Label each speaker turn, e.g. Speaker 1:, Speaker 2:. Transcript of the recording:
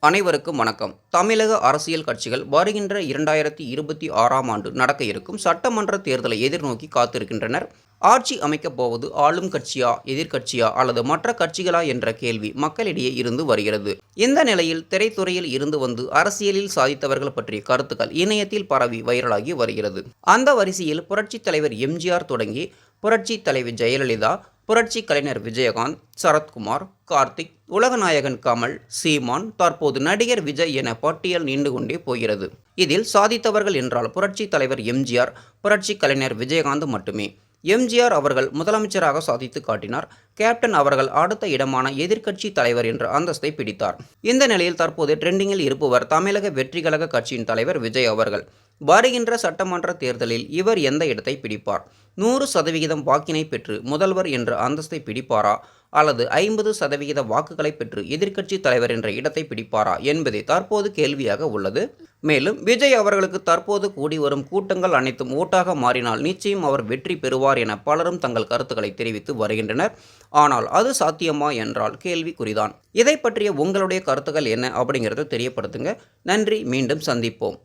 Speaker 1: அனைவருக்கும் வணக்கம். தமிழக அரசியல் கட்சிகள் வருகின்ற இரண்டாயிரத்தி இருபத்தி ஆறாம் ஆண்டு நடக்க இருக்கும் சட்டமன்ற தேர்தலை எதிர்நோக்கி காத்திருக்கின்றனர். ஆட்சி அமைக்கப் போவது ஆளும் கட்சியா எதிர்க்கட்சியா அல்லது மற்ற கட்சிகளா என்ற கேள்வி மக்களிடையே இருந்து வருகிறது. இந்த நிலையில் திரைத்துறையில் இருந்து வந்து அரசியலில் சாதித்தவர்கள் பற்றிய கருத்துக்கள் இணையத்தில் பரவி வைரலாகி வருகிறது. அந்த வரிசையில் புரட்சித் தலைவர் எம்ஜிஆர் தொடங்கி புரட்சி தலைவி ஜெயலலிதா புரட்சி கலைஞர் விஜயகாந்த் சரத்குமார் கார்த்திக் உலகநாயகன் கமல் சீமான் தற்போது நடிகர் விஜய் என பட்டியல் நீண்டு கொண்டே போகிறது. இதில் சாதித்தவர்கள் என்றால் புரட்சி தலைவர் எம்ஜிஆர் புரட்சி கலைஞர் விஜயகாந்த் மட்டுமே. எம்ஜிஆர் அவர்கள் முதலமைச்சராக சாதித்து காட்டினார். கேப்டன் அவர்கள் அடுத்த இடமான எதிர்க்கட்சி தலைவர் என்ற அந்தஸ்தை பிடித்தார். இந்த நிலையில் தற்போது ட்ரெண்டிங்கில் இருப்பவர் தமிழக வெற்றிகழக கட்சியின் தலைவர் விஜய் அவர்கள். வருகின்ற சட்டமன்ற தேர்தலில் இவர் எந்த இடத்தை பிடிப்பார்? நூறு சதவிகிதம் வாக்கினை பெற்று முதல்வர் என்ற அந்தஸ்தை பிடிப்பாரா? அல்லது ஐம்பது சதவிகித வாக்குகளை பெற்று எதிர்க்கட்சி தலைவர் என்ற இடத்தை பிடிப்பாரா என்பதே தற்போது கேள்வியாக உள்ளது. மேலும் விஜய் அவர்களுக்கு தற்போது கூடி வரும் கூட்டங்கள் அனைத்தும் ஓட்டாக மாறினால் நிச்சயம் அவர் வெற்றி பெறுவார் என பலரும் தங்கள் கருத்துக்களை தெரிவித்து வருகின்றனர். ஆனால் அது சாத்தியமா என்றால் கேள்விக்குறிதான். இதை பற்றிய உங்களுடைய கருத்துக்கள் என்ன அப்படிங்கிறத தெரியப்படுத்துங்க. நன்றி மீண்டும் சந்திப்போம்.